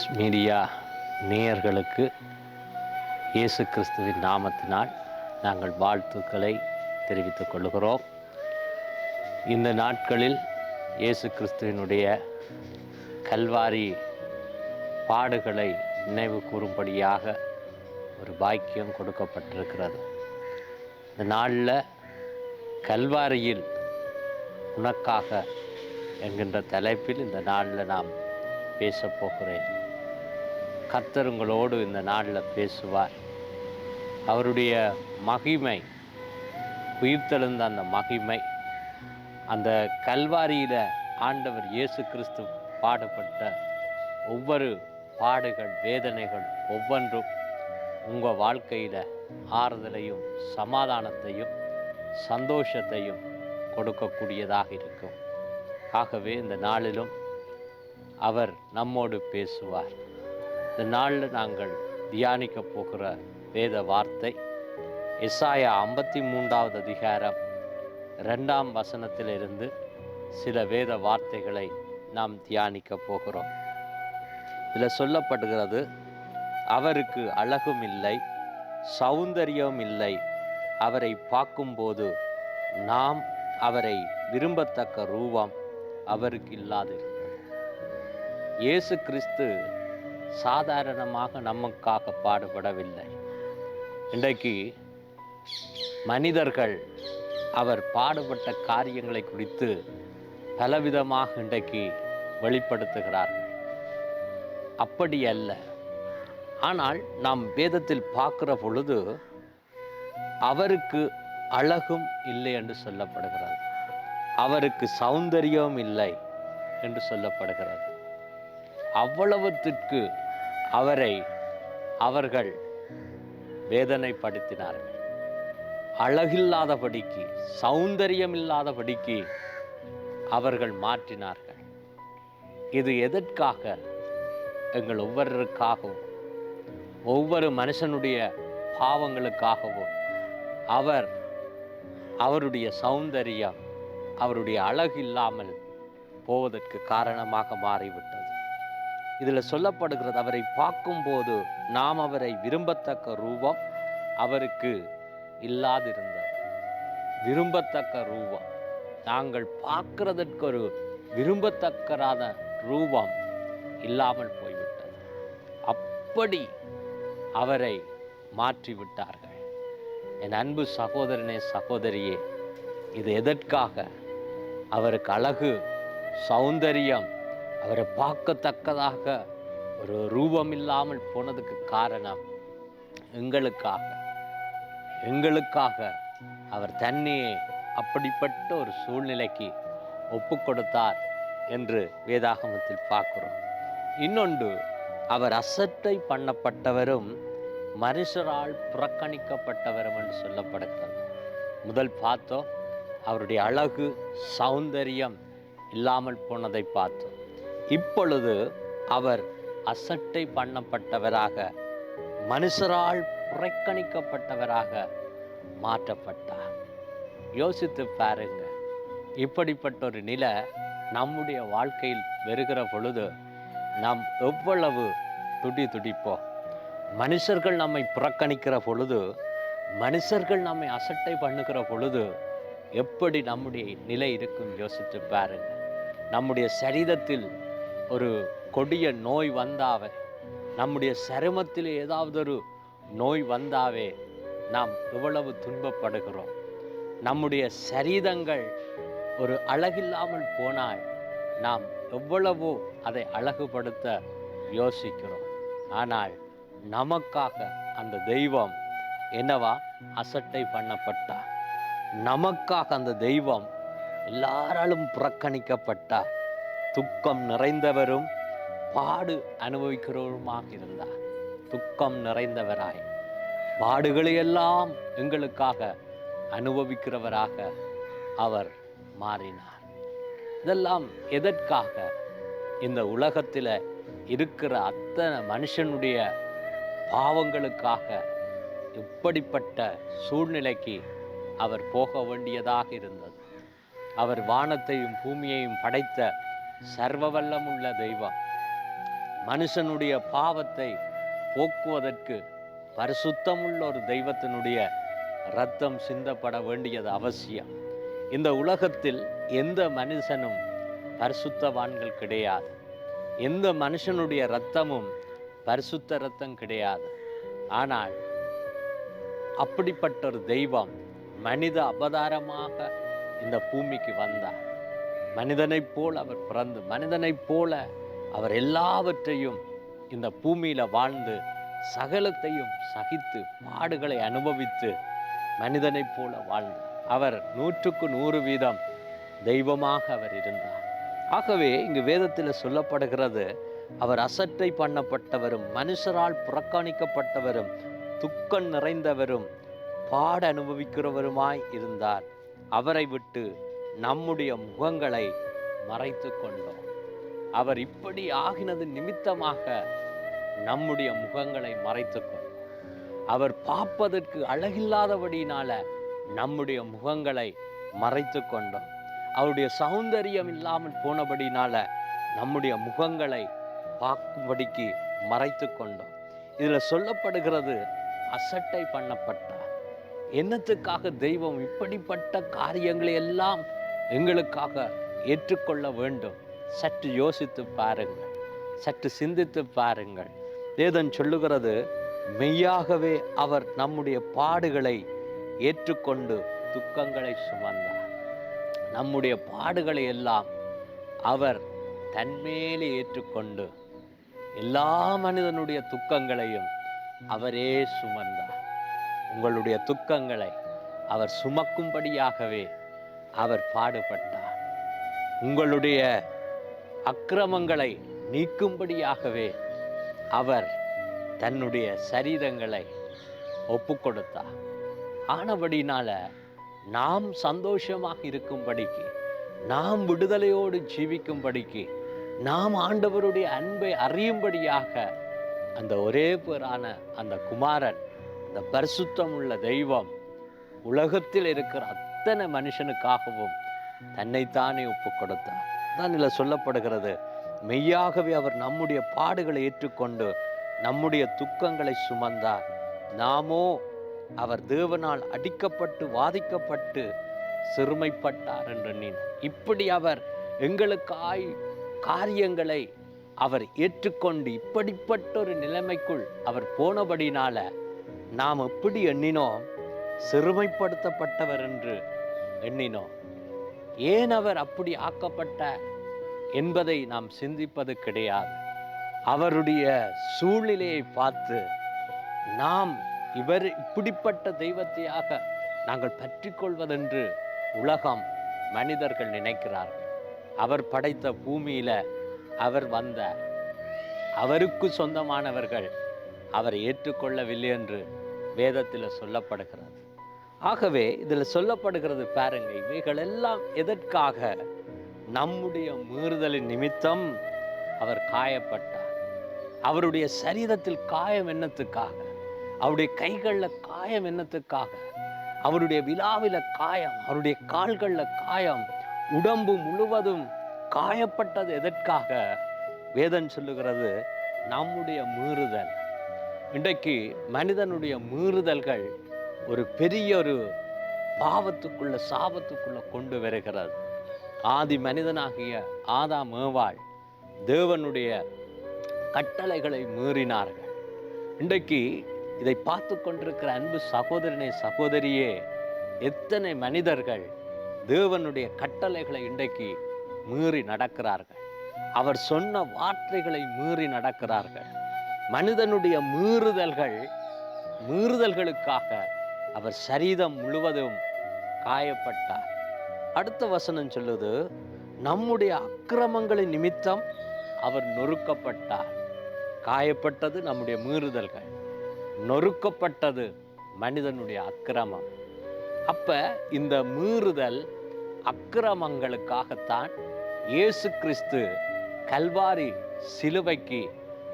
Grace media நேயர்களுக்கு இயேசு கிறிஸ்துவின் நாமத்தினால் நாங்கள் வாழ்த்துக்களை தெரிவித்துக் கொள்கிறோம். இந்த நாட்களில் இயேசு கிறிஸ்துவினுடைய கல்வாரி பாடுகளை நினைவு கூறும்படியாக ஒரு பாக்கியம் கொடுக்கப்பட்டிருக்கிறது. இந்த நாளில் கல்வாரியில் உனக்காக என்கின்ற தலைப்பில் இந்த நாளில் நாம் பேசப் போகிறேன். கர்த்தர் உங்களோடு இந்த நாளில் பேசுவார். அவருடைய மகிமை உயிர்த்தெழுந்த அந்த மகிமை அந்த கல்வாரியில் ஆண்டவர் இயேசு கிறிஸ்து பாடுபட்ட ஒவ்வொரு பாடுகள் வேதனைகள் ஒவ்வொன்றும் உங்கள் வாழ்க்கையில் ஆறுதலையும் சமாதானத்தையும் சந்தோஷத்தையும் கொடுக்கக்கூடியதாக இருக்கும். ஆகவே இந்த நாளிலும் அவர் நம்மோடு பேசுவார். இந்த நாளில் நாங்கள் தியானிக்க போகிற வேத வார்த்தை எஸ்ஆயா ஐம்பத்தி மூன்றாவது அதிகாரம் ரெண்டாம் வசனத்திலிருந்து சில வேத வார்த்தைகளை நாம் தியானிக்க போகிறோம். இதில் சொல்லப்படுகிறது அவருக்கு அழகும் இல்லை சௌந்தரியம் இல்லை அவரை பார்க்கும்போது நாம் அவரை விரும்பத்தக்க ரூபம் அவருக்கு இல்லாது. இயேசு கிறிஸ்து சாதாரணமாக நமக்காக பாடுபடவில்லை. இன்றைக்கு மனிதர்கள் அவர் பாடுபட்ட காரியங்களை குறித்து பலவிதமாக இன்றைக்கு வெளிப்படுத்துகிறார்கள். அப்படி அல்ல. ஆனால் நாம் வேதத்தில் பார்க்கிற பொழுது அவருக்கு அழகும் இல்லை என்று சொல்லப்படுகிறது. அவருக்கு சௌந்தரியம் இல்லை என்று சொல்லப்படுகிறது. அவ்வளவுத்திற்கு அவரை அவர்கள் வேதனைப்படுத்தினார்கள். அழகில்லாதபடிக்கு சௌந்தரியம் இல்லாதபடிக்கு அவர்கள் மாற்றினார்கள். இது எதற்காக? எங்கள் ஒவ்வொருவருக்காகவும் ஒவ்வொரு மனுஷனுடைய பாவங்களுக்காகவும் அவர் அவருடைய சௌந்தரியம் அவருடைய அழகு இல்லாமல் போவதற்கு காரணமாக மாறிவிட்டது. இதில் சொல்லப்படுகிறது அவரை பார்க்கும்போது நாம் அவரை விரும்பத்தக்க ரூபம் அவருக்கு இல்லாதிருந்தது. விரும்பத்தக்க ரூபம். நாங்கள் பார்க்கிறதற்கு ஒரு விரும்பத்தக்கரான ரூபம் இல்லாமல் போய்விட்டது. அப்படி அவரை மாற்றிவிட்டார்கள். என் அன்பு சகோதரனே சகோதரியே இது எதற்காக? அவருக்கு அழகு சௌந்தரியம் அவரை பார்க்கத்தக்கதாக ஒரு ரூபம் இல்லாமல் போனதுக்கு காரணம் எங்களுக்காக. எங்களுக்காக அவர் தன்னையே அப்படிப்பட்ட ஒரு சூழ்நிலைக்கு ஒப்பு கொடுத்தார் என்று வேதாகமத்தில் பார்க்கிறோம். இன்னொன்று அவர் அசட்டை பண்ணப்பட்டவரும் மனுஷரால் புறக்கணிக்கப்பட்டவரும் என்று சொல்லப்படுகிறது. முதல் பார்த்தோம் அவருடைய அழகு சௌந்தரியம் இல்லாமல் போனதை பார்த்தோம். இப்பொழுது அவர் அசட்டை பண்ணப்பட்டவராக மனுஷரால் புறக்கணிக்கப்பட்டவராக மாற்றப்பட்டார். யோசித்து பாருங்க இப்படிப்பட்ட ஒரு நிலை நம்முடைய வாழ்க்கையில் வருகிற பொழுது நாம் எவ்வளவு துடி துடிப்போம். மனுஷர்கள் நம்மை புறக்கணிக்கிற பொழுது மனுஷர்கள் நம்மை அசட்டை பண்ணுகிற பொழுது எப்படி நம்முடைய நிலை இருக்கும் யோசித்து பாருங்க. நம்முடைய சரீரத்தில் ஒரு கொடிய நோய் வந்தாவே நம்முடைய சருமத்தில் ஏதாவது ஒரு நோய் வந்தாவே நாம் எவ்வளவு துன்பப்படுகிறோம். நம்முடைய சரீரங்கள் ஒரு அழகில்லாமல் போனால் நாம் எவ்வளவோ அதை அழகுபடுத்த யோசிக்கிறோம். ஆனால் நமக்காக அந்த தெய்வம் என்னவா? அசட்டை பண்ணப்பட்டார் நமக்காக அந்த தெய்வம் எல்லாராலும் புறக்கணிக்கப்பட்டார் துக்கம் நிறைந்தவரும் பாடு அனுபவிக்கிறவருமாக இருந்தார். துக்கம் நிறைந்தவராய். பாடுகளையெல்லாம் எங்களுக்காக அனுபவிக்கிறவராக அவர் மாறினார். இதெல்லாம் எதற்காக? இந்த உலகத்தில் இருக்கிற அத்தனை மனுஷனுடைய பாவங்களுக்காக இப்படிப்பட்ட சூழ்நிலைக்கு அவர் போக வேண்டியதாக இருந்தது. அவர் வானத்தையும் பூமியையும் படைத்த சர்வ வல்லமுள்ள தெய்வம். மனுஷனுடைய பாவத்தை போக்குவதற்கு பரிசுத்தமுள்ள ஒரு தெய்வத்தினுடைய ரத்தம் சிந்தப்பட வேண்டியது அவசியம். இந்த உலகத்தில் எந்த மனுஷனும் பரிசுத்தவான்கள் கிடையாது. எந்த மனுஷனுடைய இரத்தமும் பரிசுத்த இரத்தம் கிடையாது. ஆனால் அப்படிப்பட்ட ஒரு தெய்வம் மனித அபதாரமாக இந்த பூமிக்கு வந்தார். மனிதனைப் போல் அவர் பிறந்து மனிதனைப் போல அவர் எல்லாவற்றையும் இந்த பூமியில் வாழ்ந்து சகலத்தையும் சகித்து பாடுகளை அனுபவித்து மனிதனைப் போல வாழ்ந்தார் அவர் நூற்றுக்கு நூறு வீதம் தெய்வமாக அவர் இருந்தார். ஆகவே இங்கு வேதத்தில் சொல்லப்படுகிறது அவர் அசட்டை பண்ணப்பட்டவரும் மனுஷரால் புறக்கணிக்கப்பட்டவரும் துக்கம் நிறைந்தவரும் பாட அனுபவிக்கிறவருமாய் இருந்தார். அவரை விட்டு நம்முடைய முகங்களை மறைத்து கொண்டோம். அவர் இப்படி ஆகினது நிமித்தமாக நம்முடைய முகங்களை மறைத்து கொண்டோம். அவர் பார்ப்பதற்கு அழகில்லாதபடியினால நம்முடைய முகங்களை மறைத்து கொண்டோம். அவருடைய சௌந்தரியம் இல்லாமல் போனபடினால நம்முடைய முகங்களை பார்க்கும்படிக்கு மறைத்து கொண்டோம். இதில் சொல்லப்படுகிறது அசட்டை பண்ணப்பட்டார். என்னத்துக்காக தெய்வம் இப்படிப்பட்ட காரியங்களை எல்லாம் எங்களுக்காக ஏற்றுக்கொள்ள வேண்டும். சற்று யோசித்து பாருங்கள். சற்று சிந்தித்து பாருங்கள். வேதன் சொல்லுகிறது மெய்யாகவே அவர் நம்முடைய பாடுகளை ஏற்றுக்கொண்டு துக்கங்களை சுமந்தார். நம்முடைய பாடுகளை எல்லாம் அவர் தன்மேலே ஏற்றுக்கொண்டு எல்லா மனிதனுடைய துக்கங்களையும் அவரே சுமந்தார். உங்களுடைய துக்கங்களை அவர் சுமக்கும்படியாகவே அவர் பாடுபட்டார். உங்களுடைய அக்கிரமங்களை நீக்கும்படியாகவே அவர் தன்னுடைய சரீரங்களை ஒப்பு கொடுத்தார் ஆனபடினால நாம் சந்தோஷமாக இருக்கும்படிக்கு நாம் விடுதலையோடு ஜீவிக்கும்படிக்கு நாம் ஆண்டவருடைய அன்பை அறியும்படியாக அந்த ஒரே பேரான அந்த குமாரன் அந்த பரிசுத்தம் உள்ள தெய்வம் உலகத்தில் இருக்கிற அத்தனை மனுஷனுக்காகவும் தன்னைத்தானே ஒப்பு கொடுத்தார். தான் இதில் சொல்லப்படுகிறது மெய்யாகவே அவர் நம்முடைய பாடுகளை ஏற்றுக்கொண்டு நம்முடைய துக்கங்களை சுமந்தார். நாமோ அவர் தேவனால் அடிக்கப்பட்டு வாதிக்கப்பட்டு சிறுமைப்பட்டார் என்று நீ இப்படி அவர் எங்களுக்காய் காரியங்களை அவர் ஏற்றுக்கொண்டு இப்படிப்பட்ட ஒரு நிலைமைக்குள் அவர் போனபடினால நாம் எப்படி எண்ணினோம்? சிறுமைப்படுத்தப்பட்டவர் என்று எண்ணினோம். ஏன் அவர் அப்படி ஆக்கப்பட்ட என்பதை நாம் சிந்திப்பது கிடையாது. அவருடைய சூழ்நிலையை பார்த்து நாம் இவர் இப்படிப்பட்ட தெய்வத்தையாக நாங்கள் பற்றி கொள்வதென்று உலகம் மனிதர்கள் நினைக்கிறார்கள். அவர் படைத்த பூமியில் அவர் வந்த அவருக்கு சொந்தமானவர்கள் அவரை ஏற்றுக்கொள்ளவில்லை என்று வேதத்தில் சொல்லப்படுகிறது. ஆகவே இதில் சொல்லப்படுகிறது பாருங்க இவைகள் எல்லாம் எதற்காக? நம்முடைய மீறுதலின் நிமித்தம் அவர் காயப்பட்டார். அவருடைய சரீரத்தில் காயம் என்னத்துக்காக? அவருடைய கைகளில் காயம் என்னத்துக்காக? அவருடைய விழாவில் காயம் அவருடைய கால்களில் காயம் உடம்பு முழுவதும் காயப்பட்டது எதற்காக? வேதன் சொல்லுகிறது நம்முடைய மீறுதல். இன்றைக்கு மனிதனுடைய மீறுதல்கள் ஒரு பெரிய ஒரு பாவத்துக்குள்ள சாபத்துக்குள்ள கொண்டு வருகிறது ஆதி மனிதனாகிய ஆதா மேவாள் தேவனுடைய கட்டளைகளை மீறினார்கள். இன்றைக்கு இதை பார்த்து கொண்டிருக்கிற அன்பு சகோதரனை சகோதரியே எத்தனை மனிதர்கள் தேவனுடைய கட்டளைகளை இன்றைக்கு மீறி நடக்கிறார்கள். அவர் சொன்ன வார்த்தைகளை மீறி நடக்கிறார்கள். மனிதனுடைய மீறுதல்கள் மீறுதல்களுக்காக அவர் சரீரம் முழுவதும் காயப்பட்டார். அடுத்த வசனம் சொல்லுது நம்முடைய அக்கிரமங்களின் நிமித்தம் அவர் நொறுக்கப்பட்டார். காயப்பட்டது நம்முடைய மீறுதல்கள். நொறுக்கப்பட்டது மனிதனுடைய அக்கிரமம். அப்ப இந்த மீறுதல் அக்கிரமங்களுக்காகத்தான் இயேசு கிறிஸ்து கல்வாரி சிலுவைக்கு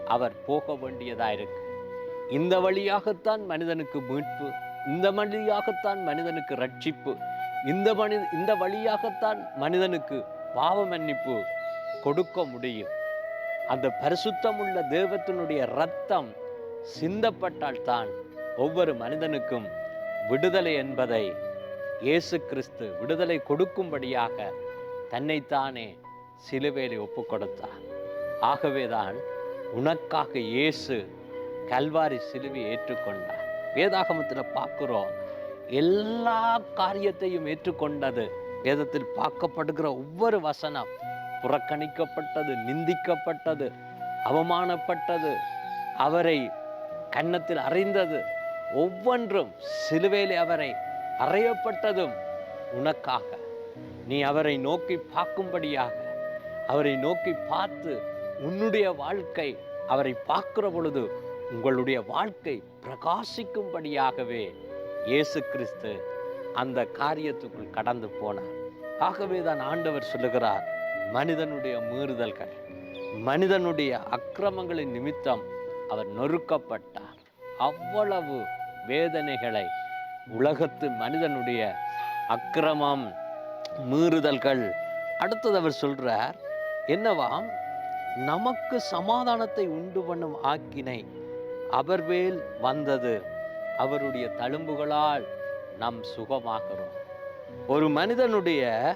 அவர் போக வேண்டியதாக இருக்கு. இந்த வழியாகத்தான் மனிதனுக்கு மீட்பு இந்த வழியாகத்தான் மனிதனுக்கு ரட்சிப்பு. இந்த மனி இந்த வழியாகத்தான் மனிதனுக்கு பாவ மன்னிப்பு கொடுக்க முடியும். அந்த பரிசுத்தமுள்ள தேவத்தினுடைய ரத்தம் சிந்தப்பட்டால் தான் ஒவ்வொரு மனிதனுக்கும் விடுதலை என்பதை இயேசு கிறிஸ்து விடுதலை கொடுக்கும்படியாக தன்னைத்தானே சிலுவையிலே ஒப்பு கொடுத்தார் ஆகவேதான் உனக்காக இயேசு கல்வாரி சிலுவை ஏற்றுக்கொண்டார். வேதாகமத்தில் பார்க்குறோம் எல்லா காரியத்தையும் ஏற்றுக்கொண்டது. வேதத்தில் பார்க்கப்படுகிற ஒவ்வொரு வசனம் புறக்கணிக்கப்பட்டது நிந்திக்கப்பட்டது அவமானப்பட்டது அவரை கன்னத்தில் அறைந்தது ஒவ்வொன்றும் சிலுவையிலே அவரை அறையப்பட்டதும் உனக்காக. நீ அவரை நோக்கி பார்க்கும்படியாக அவரை நோக்கி பார்த்து உன்னுடைய வாழ்க்கை அவரை பார்க்கிற பொழுது உங்களுடைய வாழ்க்கை பிரகாசிக்கும்படியாகவே இயேசு கிறிஸ்து அந்த காரியத்துக்குள் கடந்து போனார். ஆகவே தான் ஆண்டவர் சொல்லுகிறார் மனிதனுடைய மீறுதல்கள் மனிதனுடைய அக்கிரமங்களின் நிமித்தம் அவர் நொறுக்கப்பட்டார். அவ்வளவு வேதனைகளை உலகத்து மனிதனுடைய அக்கிரமம் மீறுதல்கள். அடுத்தது அவர் சொல்கிறார் என்னவாம் நமக்கு சமாதானத்தை உண்டு பண்ணும் ஆக்கினை அவர் மேல் வந்தது. அவருடைய தழும்புகளால் நாம் சுகமாகிறோம். ஒரு மனிதனுடைய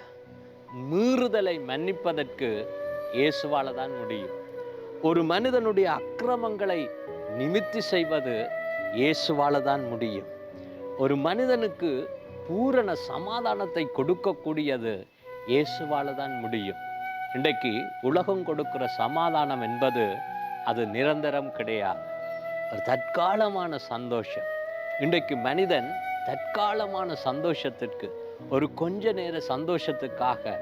மீறுதலை மன்னிப்பதற்கு இயேசுவால தான் முடியும். ஒரு மனிதனுடைய அக்கிரமங்களை நிமித்தி செய்வது இயேசுவால தான் முடியும். ஒரு மனிதனுக்கு பூரண சமாதானத்தை கொடுக்கக்கூடியது இயேசுவால தான் முடியும். இன்றைக்கு உலகம் கொடுக்கிற சமாதானம் என்பது அது நிரந்தரம் கிடையாது. ஒரு தற்காலமான சந்தோஷம். இன்றைக்கு மனிதன் தற்காலமான சந்தோஷத்திற்கு ஒரு கொஞ்ச நேர சந்தோஷத்துக்காக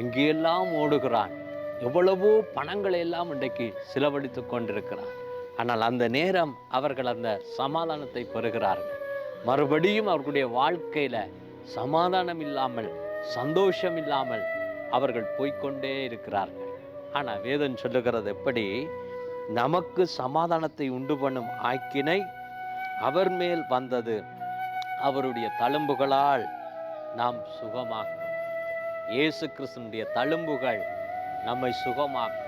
எங்கேயெல்லாம் ஓடுகிறான் எவ்வளவோ பணங்களை எல்லாம் இன்றைக்கு செலவழித்து கொண்டிருக்கிறான். ஆனால் அந்த நேரம் அவர்கள் அந்த சமாதானத்தை பெறுகிறார்கள். மறுபடியும் அவர்களுடைய வாழ்க்கையில் சமாதானம் இல்லாமல் சந்தோஷம் இல்லாமல் அவர்கள் போய்க்கொண்டே இருக்கிறார்கள். ஆனால் வேதன் சொல்லுகிறது எப்படி நமக்கு சமாதானத்தை உண்டு பண்ணும் ஆக்கினை அவர் மேல் வந்தது. அவருடைய தழும்புகளால் நாம் சுகமாக்கும் இயேசு கிறிஸ்துனுடைய தழும்புகள் நம்மை சுகமாக்கும்.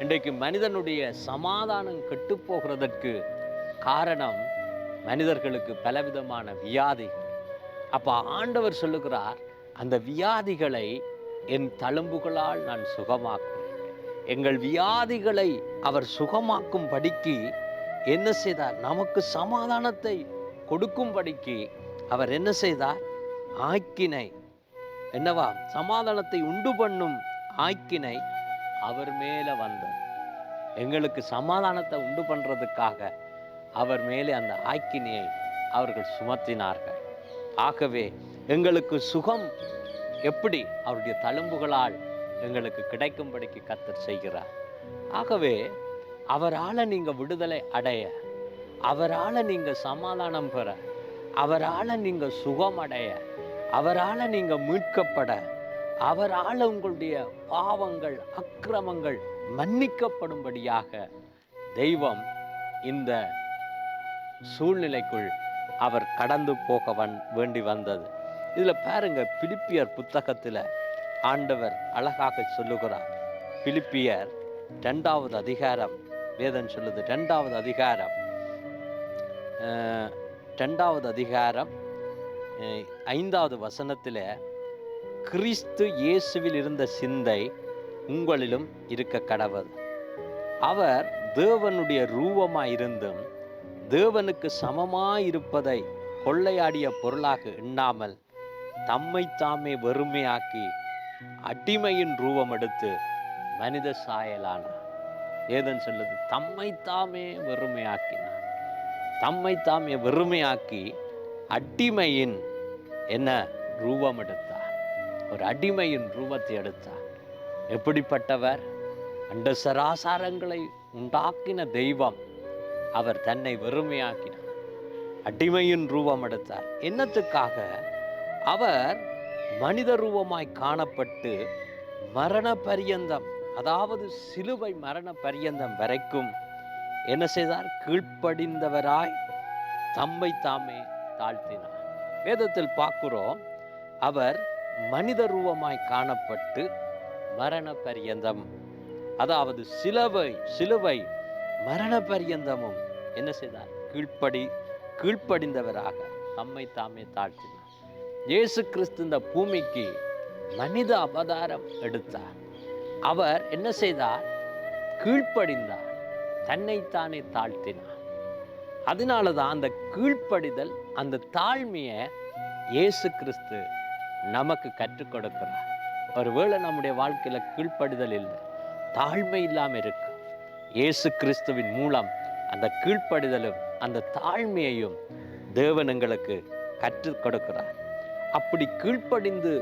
இன்றைக்கு மனிதனுடைய சமாதானம் கெட்டுப்போகிறதற்கு காரணம் மனிதர்களுக்கு பலவிதமான வியாதிகள். அப்போ ஆண்டவர் சொல்லுகிறார் அந்த வியாதிகளை என் தழும்புகளால் நான் சுகமாக்கும். எங்கள் வியாதிகளை அவர் சுகமாக்கும் படிக்கு என்ன செய்தார்? நமக்கு சமாதானத்தை கொடுக்கும்படிக்கு அவர் என்ன செய்தார்? ஆக்கினை என்னவா? சமாதானத்தை உண்டு பண்ணும் ஆக்கினை அவர் மேலே வந்தது எங்களுக்கு சமாதானத்தை உண்டு பண்ணுறதுக்காக அவர் மேலே அந்த ஆக்கினையை அவர்கள் சுமத்தினார்கள். ஆகவே எங்களுக்கு சுகம் எப்படி? அவருடைய தழும்புகளால் எங்களுக்கு கிடைக்கும்படிக்கு கத்தர் செய்கிறார். ஆகவே அவரால் நீங்கள் விடுதலை அடைய அவரால் நீங்கள் சமாதானம் பெற அவரால் நீங்கள் சுகம் அடைய அவரால் நீங்கள் மீட்கப்பட அவரால் உங்களுடைய பாவங்கள் அக்கிரமங்கள் மன்னிக்கப்படும்படியாக தெய்வம் இந்த சூழ்நிலைக்குள் அவர் கடந்து போக வந் வேண்டி வந்தது. இதில் பாருங்க பிலிப்பியர் புத்தகத்தில் ஆண்டவர் அழகாக சொல்லுகிறார். பிலிப்பியர் ரெண்டாவது அதிகாரம் வேதன் சொல்லுது ரெண்டாவது அதிகாரம். ரெண்டாவது அதிகாரம் ஐந்தாவது வசனத்தில் கிறிஸ்து இயேசுவில் இருந்த சிந்தை உங்களிலும் இருக்க கடவுள். அவர் தேவனுடைய ரூபமாயிருந்தும் தேவனுக்கு சமமாயிருப்பதை கொள்ளையாடிய பொருளாக எண்ணாமல் தம்மை தாமே வெறுமையாக்கி அடிமையின் ரூபம் எடுத்து மனித சாயலானார் ஏதன் சொல்லுது? தம்மை தாமே வெறுமையாக்கினார் தம்மை வெறுமையாக்கி அடிமையின் என்ன ரூபம் எடுத்தார் ஒரு அடிமையின் ரூபத்தை எடுத்தார். எப்படிப்பட்டவர்? அண்ட சராசாரங்களை உண்டாக்கின தெய்வம் அவர் தன்னை வெறுமையாக்கினார். அடிமையின் ரூபம் எடுத்தார் என்னத்துக்காக? அவர் மனித ரூபமாய் காணப்பட்டு மரண பரியந்தம் அதாவது சிலுவை மரண பரியந்தம் வரைக்கும் என்ன செய்தார்? கீழ்ப்படிந்தவராய் தம்மை தாமே தாழ்த்தினார். வேதத்தில் பார்க்கிறோம் அவர் மனித ரூபமாய் காணப்பட்டு மரண பரியந்தம் அதாவது சிலுவை சிலுவை மரண பரியந்தமும் என்ன செய்தார்? கீழ்ப்படி கீழ்ப்படிந்தவராக தம்மை தாமே தாழ்த்தினார். இயேசு கிறிஸ்து இந்த பூமிக்கு மனித அவதாரம் எடுத்தார். அவர் என்ன செய்தார்? கீழ்ப்படிந்தார். தன்னைத்தானே தாழ்த்தினார். அதனால தான் அந்த கீழ்ப்படிதல் அந்த தாழ்மையை இயேசு கிறிஸ்து நமக்கு கற்றுக் கொடுக்கிறார். ஒருவேளை நம்முடைய வாழ்க்கையில கீழ்ப்படிதல் இல்லை தாழ்மை இல்லாமல் இருக்கு. இயேசு கிறிஸ்துவின் மூலம் அந்த கீழ்ப்படிதலும் அந்த தாழ்மையையும் தேவன் எங்களுக்கு கற்றுக் கொடுக்கிறார். அப்படி கீழ்ப்படிந்து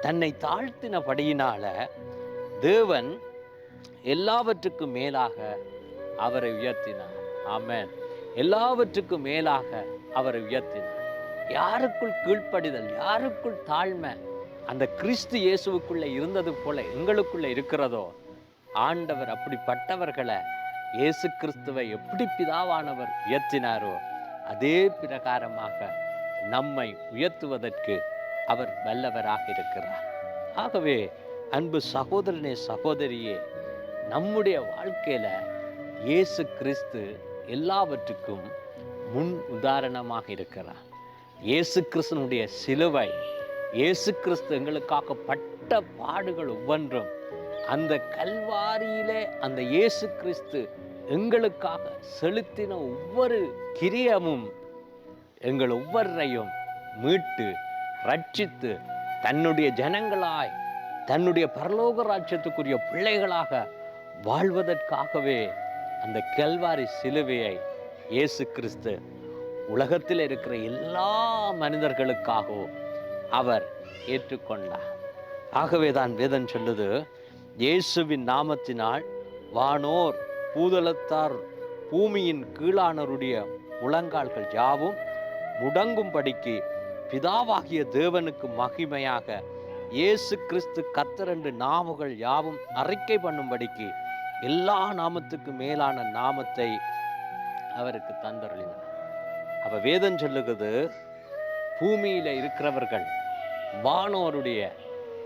தன்னை தாழ்த்தினபடியினால தேவன் எல்லாவற்றுக்கும் மேலாக அவரை உயர்த்தினார். ஆமன். எல்லாவற்றுக்கும் மேலாக அவரை உயர்த்தினார். யாருக்குள் கீழ்ப்படிதல் யாருக்குள் தாழ்மை அந்த கிறிஸ்து இயேசுவுக்குள்ள இருந்தது போல எங்களுக்குள்ள இருக்கிறதோ ஆண்டவர் அப்படிப்பட்டவர்களை இயேசு கிறிஸ்துவை எப்படி பிதாவானவர் உயர்த்தினாரோ அதே பிரகாரமாக நம்மை உயர்த்துவதற்கு அவர் வல்லவராக இருக்கிறார். ஆகவே அன்பு சகோதரனே சகோதரியே நம்முடைய வாழ்க்கையில் இயேசு கிறிஸ்து எல்லாவற்றுக்கும் முன் உதாரணமாக இருக்கிறார். இயேசு கிறிஸ்தனுடைய சிலுவை இயேசு கிறிஸ்து எங்களுக்காக பட்ட பாடுகள் ஒவ்வொன்றும் அந்த கல்வாரியிலே அந்த இயேசு கிறிஸ்து எங்களுக்காக செலுத்தின ஒவ்வொரு கிரியமும் எங்கள் ஒவ்வொன்றையும் மீட்டு ரட்சித்து தன்னுடைய ஜனங்களாய் தன்னுடைய பரலோக ராஜ்யத்துக்குரிய பிள்ளைகளாக வாழ்வதற்காகவே அந்த கல்வாரி சிலுவையை இயேசு கிறிஸ்து உலகத்தில் இருக்கிற எல்லா மனிதர்களுக்காகவும் அவர் ஏற்றுக்கொண்டார். ஆகவே தான் வேதன் சொல்லுது இயேசுவின் நாமத்தினால் வானோர் பூதலத்தார் பூமியின் கீழானருடைய முழங்கால்கள் யாவும் முடங்கும்படிக்கு பிதாவாகிய தேவனுக்கு மகிமையாக இயேசு கிறிஸ்து கத்தரண்டு நாமங்கள் யாவும் அறிக்கை பண்ணும்படிக்கு எல்லா நாமத்துக்கு மேலான நாமத்தை அவருக்கு தந்தருளினார். அப்போ வேதம் சொல்லுகிறது பூமியில் இருக்கிறவர்கள் வானோருடைய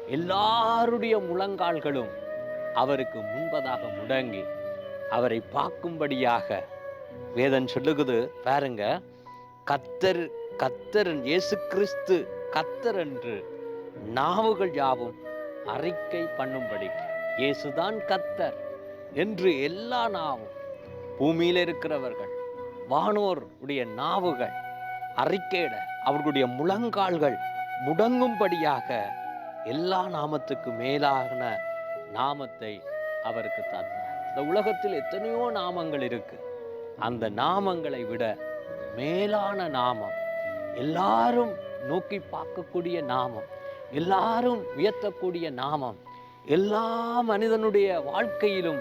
எல்லாருடைய முழங்கால்களும் அவருக்கு முன்பதாக முடங்கி அவரை பார்க்கும்படியாக வேதம் சொல்லுகுது பாருங்க கத்தர் கத்தர் இயேசு கிறிஸ்து கத்தர் என்று நாவுகள் யாவும் அறிக்கை பண்ணும்படி இயேசுதான் கத்தர் என்று எல்லா நாவும் பூமியில் இருக்கிறவர்கள் வானோருடைய நாவுகள் அறிக்கையிட அவர்களுடைய முழங்கால்கள் முடங்கும்படியாக எல்லா நாமத்துக்கு மேலான நாமத்தை அவருக்கு தந்தார். இந்த உலகத்தில் எத்தனையோ நாமங்கள் இருக்கு. அந்த நாமங்களை விட மேலான நாமம் எல்லாரும் நோக்கி பார்க்கக்கூடிய நாமம் எல்லாரும் உயர்த்தக்கூடிய நாமம் எல்லா மனிதனுடைய வாழ்க்கையிலும்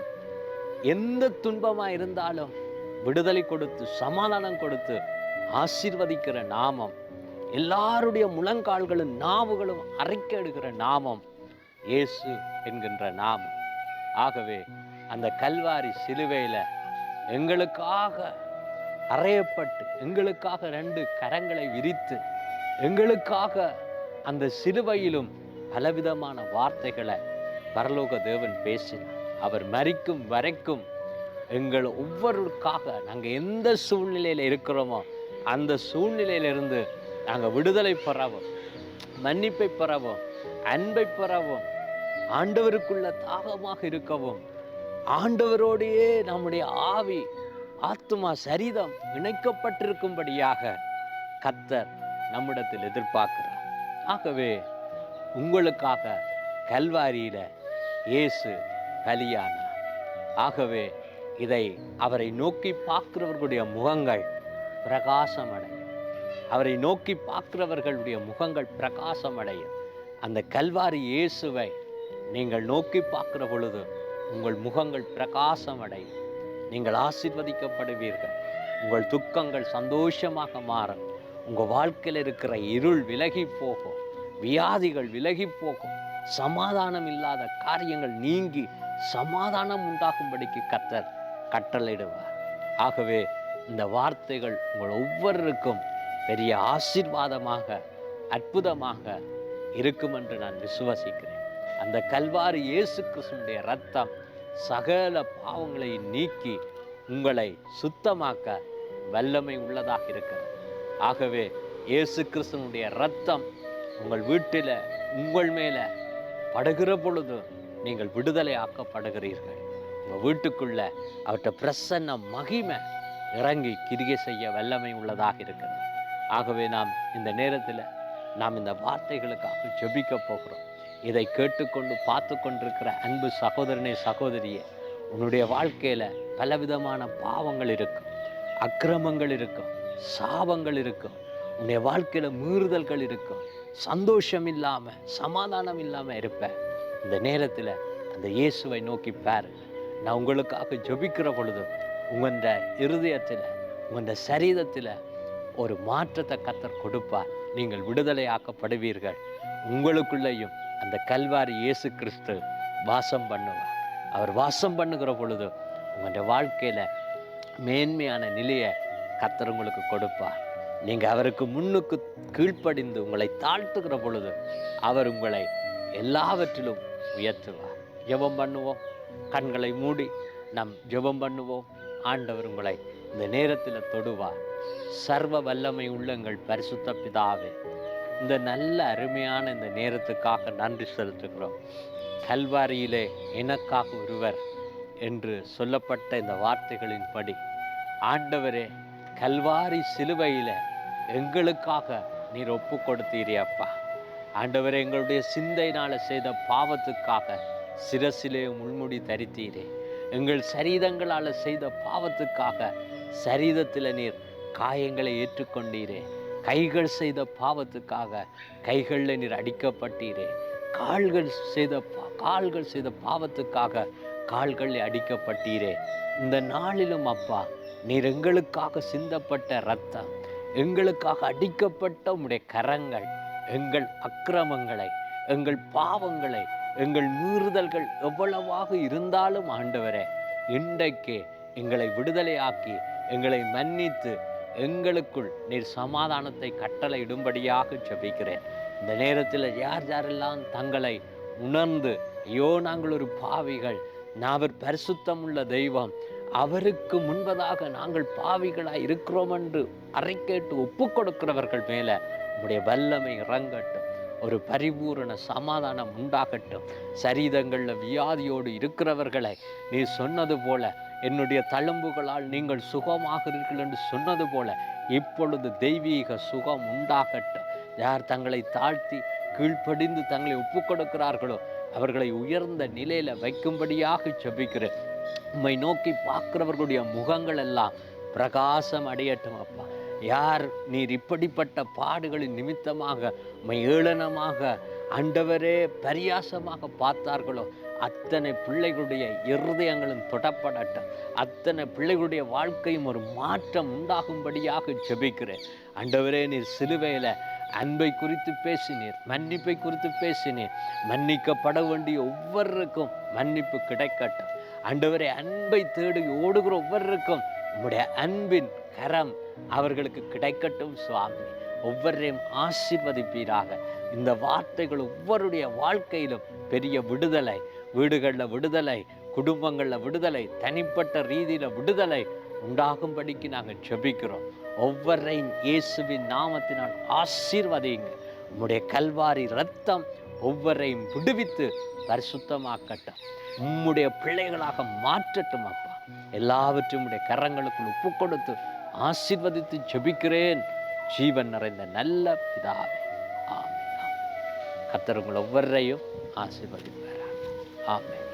எந்த துன்பமாக இருந்தாலும் விடுதலை கொடுத்து சமாதானம் கொடுத்து ஆசிர்வதிக்கிற நாமம் எல்லாருடைய முழங்கால்களும் நாவுகளும் அரைக்கெடுக்கிற நாமம் இயேசு என்கின்ற நாமம். ஆகவே அந்த கல்வாரி சிலுவையில் எங்களுக்காக அறையப்பட்டு எங்களுக்காக ரெண்டு கரங்களை விரித்து எங்களுக்காக அந்த சிலுவையிலும் பலவிதமான வார்த்தைகளை பரலோக தேவன் பேசினார். அவர் மறிக்கும் வரைக்கும் எங்கள் ஒவ்வொருக்காக நாங்கள் எந்த சூழ்நிலையில் இருக்கிறோமோ அந்த சூழ்நிலையிலிருந்து நாங்கள் விடுதலை பெறவும் மன்னிப்பை பெறவும் அன்பை பெறவும் ஆண்டவருக்குள்ள தாகமாக இருக்கவும் ஆண்டவரோடையே நம்முடைய ஆவி ஆத்மா சரீரம் இணைக்கப்பட்டிருக்கும்படியாக கத்தர் நம்மிடத்தில் எதிர்பார்க்கிறார். ஆகவே உங்களுக்காக கல்வாரியில இயேசு பலியானார். ஆகவே இதை அவரை நோக்கி பார்க்கிறவர்களுடைய முகங்கள் பிரகாசமடையும். அவரை நோக்கி பார்க்கிறவர்களுடைய முகங்கள் பிரகாசமடையும். அந்த கல்வாரி இயேசுவை நீங்கள் நோக்கி பார்க்கிற பொழுது உங்கள் முகங்கள் பிரகாசமடையும். நீங்கள் ஆசிர்வதிக்கப்படுவீர்கள். உங்கள் துக்கங்கள் சந்தோஷமாக மாறும். உங்கள் வாழ்க்கையில் இருக்கிற இருள் விலகி போகும். வியாதிகள் விலகி போகும். சமாதானம் இல்லாத காரியங்கள் நீங்கி சமாதானம் உண்டாகும்படிக்கு கத்தர் கட்டளையிடுவார். ஆகவே இந்த வார்த்தைகள் உங்கள் ஒவ்வொருக்கும் பெரிய ஆசீர்வாதமாக அற்புதமாக இருக்கும் என்று நான் விசுவசிக்கிறேன். அந்த கல்வாரி இயேசு கிருஷ்ணனுடைய ரத்தம் சகல பாவங்களை நீக்கி உங்களை சுத்தமாக்க வல்லமை உள்ளதாக இருக்கிறது. ஆகவே இயேசு கிறிஸ்தனுடைய ரத்தம் உங்கள் வீட்டில் உங்கள் மேலே படுகிற பொழுது நீங்கள் விடுதலை ஆக்கப்படுகிறீர்கள். உங்கள் வீட்டுக்குள்ள அவற்றை பிரசன்ன மகிமை இறங்கி கிரிகை செய்ய வல்லமை உள்ளதாக இருக்கிறது. ஆகவே நாம் இந்த நேரத்தில் நாம் இந்த வார்த்தைகளுக்காக ஜெபிக்க போகிறோம். இதை கேட்டுக்கொண்டு பார்த்து கொண்டிருக்கிற அன்பு சகோதரனை சகோதரியே உன்னுடைய வாழ்க்கையில் பலவிதமான பாவங்கள் இருக்கும் அக்கிரமங்கள் இருக்கும் சாபங்கள் இருக்கும் உன்னுடைய வாழ்க்கையில் மீறுதல்கள் இருக்கும் சந்தோஷம் இல்லாமல் சமாதானம் இல்லாமல் இருப்பேன் இந்த நேரத்தில் அந்த இயேசுவை நோக்கி பார். நான் உங்களுக்காக ஜபிக்கிற பொழுது உங்கள இருதயத்தில் உங்கள சரீரத்தில் ஒரு மாற்றத்தை கத்தர் கொடுப்பார். நீங்கள் விடுதலையாக்கப்படுவீர்கள். உங்களுக்குள்ளேயும் அந்த கல்வாரி இயேசு கிறிஸ்து வாசம் பண்ணுவார். அவர் வாசம் பண்ணுகிற பொழுது உங்களுடைய வாழ்க்கையில் மேன்மையான நிலையை கத்தர் உங்களுக்கு கொடுப்பார். நீங்கள் அவருக்கு முன்னுக்கு கீழ்ப்படிந்து உங்களை தாழ்த்துகிற பொழுது அவர் உங்களை எல்லாவற்றிலும் உயர்த்துவார். ஜெபம் பண்ணுவோம். கண்களை மூடி நம் ஜெபம் பண்ணுவோம். ஆண்டவர் உங்களை இந்த நேரத்தில் தொடுவார். சர்வ வல்லமை உள்ள எங்கள் பரிசுத்த பிதாவே இந்த நல்ல அருமையான இந்த நேரத்துக்காக நன்றி செலுத்துகிறோம். கல்வாரியிலே எனக்காக ஒருவர் என்று சொல்லப்பட்ட இந்த வார்த்தைகளின்படி ஆண்டவரே கல்வாரி சிலுவையில் எங்களுக்காக நீர் ஒப்பு கொடுத்தீரியப்பா ஆண்டவரே எங்களுடைய சிந்தையினால செய்த பாவத்துக்காக சிரசிலே முள்முடி தரித்தீரே. எங்கள் சரீரங்களால் செய்த பாவத்துக்காக சரீரத்தில் நீர் காயங்களை ஏற்றுக்கொண்டீரே. கைகள் செய்த பாவத்துக்காக கைகளில் நீர் அடிக்கப்பட்டீரே. கால்கள் செய்த பா- கால்கள் செய்த பாவத்துக்காக கால்களில் அடிக்கப்பட்டீரே. இந்த நாளிலும் அப்பா நீர் எங்களுக்காக சிந்தப்பட்ட ரத்தம் எங்களுக்காக அடிக்கப்பட்ட உம்முடைய கரங்கள் எங்கள் அக்கிரமங்களை எங்கள் பாவங்களை எங்கள் மீறுதல்கள் எவ்வளவாக இருந்தாலும் ஆண்டவரே இன்றைக்கு எங்களை விடுதலையாக்கி எங்களை மன்னித்து எங்களுக்குள் நீர் சமாதானத்தை கட்டளையிடும்படியாக ஜெபிக்கிறேன். இந்த நேரத்தில் யார் யாரெல்லாம் தங்களை உணர்ந்து ஐயோ நாங்கள் ஒரு பாவிகள் நாவர் பரிசுத்தம் உள்ள தெய்வம் அவருக்கு முன்பதாக நாங்கள் பாவிகளாக இருக்கிறோம் என்று அறைக்கேட்டு ஒப்பு கொடுக்கிறவர்கள் மேலே உங்களுடைய வல்லமை இறங்கட்டும். ஒரு பரிபூரண சமாதானம் உண்டாகட்டும். சரீரங்களில் வியாதியோடு இருக்கிறவர்களை நீ சொன்னது போல என்னுடைய தழும்புகளால் நீங்கள் சுகமாகிறீர்கள் என்று சொன்னது போல இப்பொழுது தெய்வீக சுகம் உண்டாகட்டும். யார் தங்களை தாழ்த்தி கீழ்ப்படிந்து தங்களை ஒப்பு கொடுக்கிறார்களோ அவர்களை உயர்ந்த நிலையில் வைக்கும்படியாக செபிக்கிறேன் உம்மை நோக்கி பார்க்கிறவர்களுடைய முகங்கள் எல்லாம் பிரகாசம் அடையட்டும் அப்பா. யார் நீர் இப்படிப்பட்ட பாடுகளின் நிமித்தமாக உம்மை ஏளனமாக அண்டவரே பரியாசமாக பார்த்தார்களோ அத்தனை பிள்ளைகளுடைய இருதயங்களும் தொடப்படட்டும். அத்தனை பிள்ளைகளுடைய வாழ்க்கையும் ஒரு மாற்றம் உண்டாகும்படியாக ஜெபிக்கிறேன். அண்டவரே நீர் சிலுவையில் அன்பை குறித்து பேசினீர் மன்னிப்பை குறித்து பேசினீர். மன்னிக்கப்பட வேண்டிய ஒவ்வொருக்கும் மன்னிப்பு கிடைக்கட்டும். அண்டவரே அன்பை தேடி ஓடுகிற ஒவ்வொருக்கும் உம்முடைய அன்பின் கரம் அவர்களுக்கு கிடைக்கட்டும் சுவாமி. ஒவ்வொரையும் ஆசிர்வதிப்பீராக. இந்த வார்த்தைகள் ஒவ்வொருடைய வாழ்க்கையிலும் பெரிய விடுதலை வீடுகளில் விடுதலை குடும்பங்களில் விடுதலை தனிப்பட்ட ரீதியில் விடுதலை உண்டாகும்படிக்கு நாங்கள் ஜெபிக்கிறோம். ஒவ்வொரையும் இயேசுவின் நாமத்தினால் ஆசீர்வதிங்க உம்முடைய கல்வாரி ரத்தம் ஒவ்வொரையும் விடுவித்து பரிசுத்தமாக்கட்டும். உம்முடைய பிள்ளைகளாக மாற்றட்டும் அப்பா. எல்லாவற்றையும் உடைய கரங்களுக்குள் ஒப்பு கொடுத்து ஆசிர்வதித்து ஜெபிக்கிறேன். ஜீவன் நிறைந்த நல்ல பிதாவே. ஆமே கத்தர் உங்கள் ஒவ்வொருவரையும் ஆசீர்வதிப்பார். ஆமென்